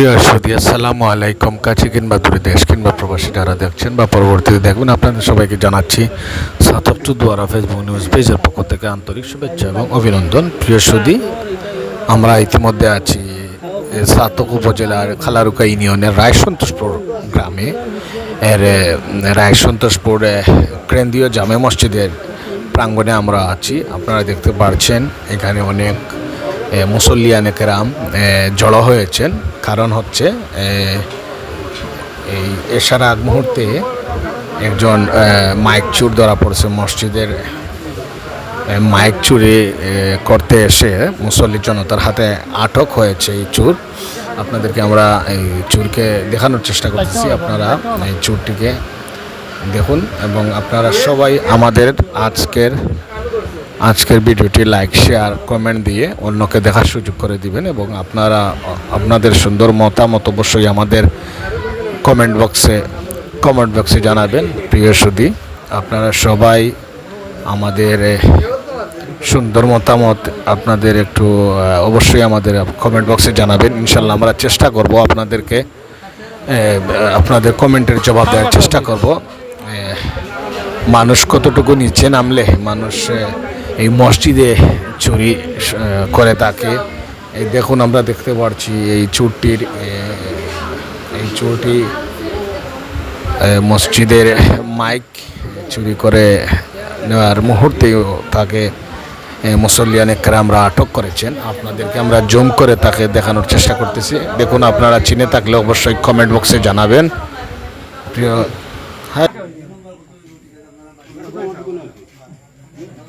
প্রিয় সুদী আসসালামু আলাইকুম। কাছে কিংবা দূরে দেশ কিংবা প্রবাসী যারা দেখছেন বা পরবর্তীতে দেখবেন, আপনাদের সবাইকে জানাচ্ছি সাতাত্তর দ্বারা ফেসবুক নিউজ পেজের পক্ষ থেকে আন্তরিক শুভেচ্ছা এবং অভিনন্দন। প্রিয় সুদী আমরা ইতিমধ্যে আছি সাতক উপজেলার খালারুকা ইউনিয়নের রায় সন্তোষপুর গ্রামে। এর রায় সন্তোষপুর কেন্দ্রীয় জামে মসজিদের প্রাঙ্গণে আমরা আছি। আপনারা দেখতে পারছেন, এখানে অনেক মুসল্লিয়ানে কেরাম জড়ো হয়েছেন। কারণ হচ্ছে এই এশার আগ মুহূর্তে একজন মাইক চুর ধরা পড়েছে মসজিদের। মাইক চুরি করতে এসে মুসল্লি জনতার হাতে আটক হয়েছে এই চুর। আপনাদেরকে আমরা এই চুরকে দেখানোর চেষ্টা করতেছি। আপনারা এই চুরটিকে দেখুন এবং আপনারা সবাই আমাদের আজকের আজকের ভিডিওটি লাইক শেয়ার কমেন্ট দিয়ে অন্যকে দেখার সুযোগ করে দিবেন এবং আপনারা, আপনাদের সুন্দর মতামত অবশ্যই আমাদের কমেন্ট বক্সে কমেন্ট বক্সে জানাবেন। প্রিয় সুদী আপনারা সবাই আমাদের সুন্দর মতামত আপনাদের একটু অবশ্যই আমাদের কমেন্ট বক্সে জানাবেন। ইনশাল্লাহ আমরা চেষ্টা করব আপনাদেরকে আপনাদের কমেন্টের জবাব দেওয়ার চেষ্টা করব। মানুষ কতটুকু নিচে নামলে, মানুষ এই মসজিদে চুরি করে থাকে এই দেখুন, আমরা দেখতে পাচ্ছি এই চুরটির এই চুরটি মসজিদের মাইক চুরি করে নেওয়ার মুহূর্তেও তাকে মুসল্লিয়ান একরামরা আটক করেছেন। আপনাদেরকে আমরা জুম করে তাকে দেখানোর চেষ্টা করতেছি। দেখুন, আপনারা চিনে থাকলে অবশ্যই কমেন্ট বক্সে জানাবেন। প্রিয় হ্যাঁ।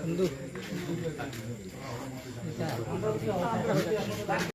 বন্ধু।